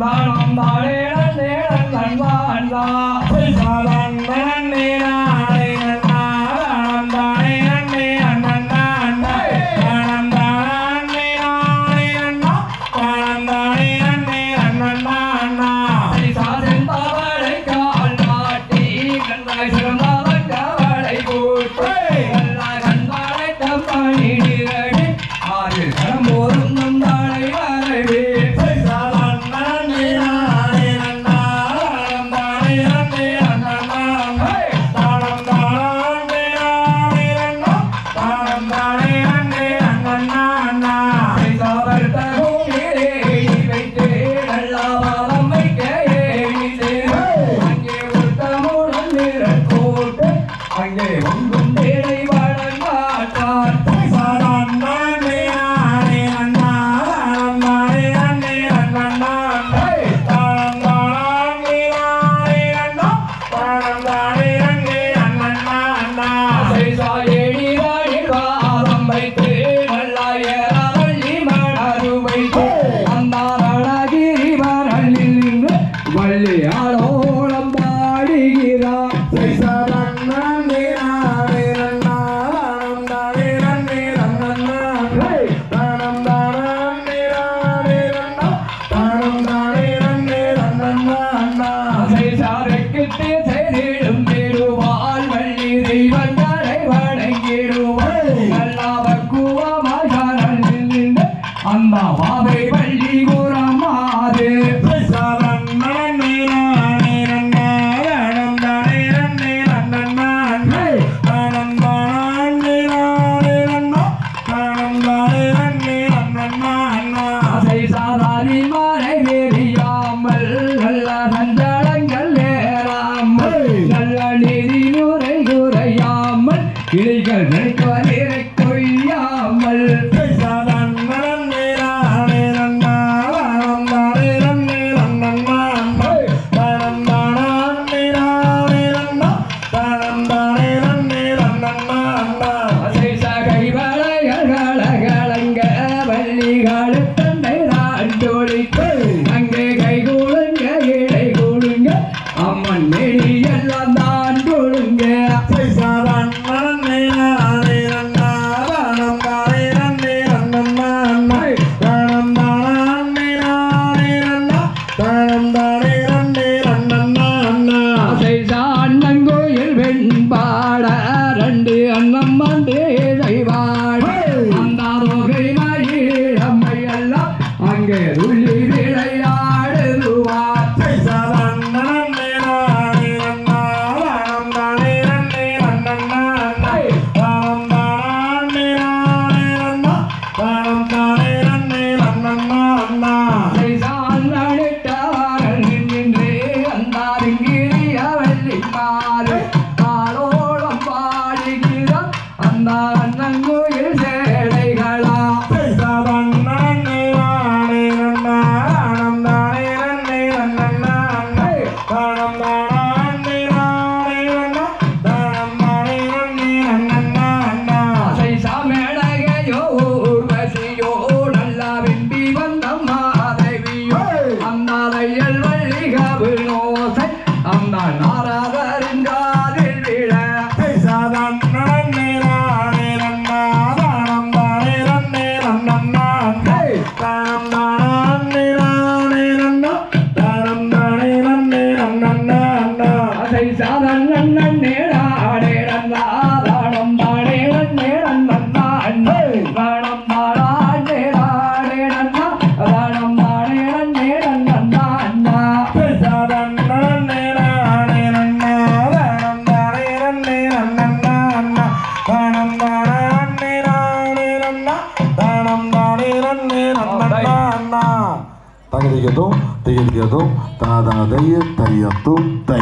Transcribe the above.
பாடம் பாடேடன் நேரன் நண்பா அன்பா பாடம் நேர Sai Sada 给了一个人 Allah Danke dir, Gedum, dir, Gedum, da, da, da, da, da, da, da,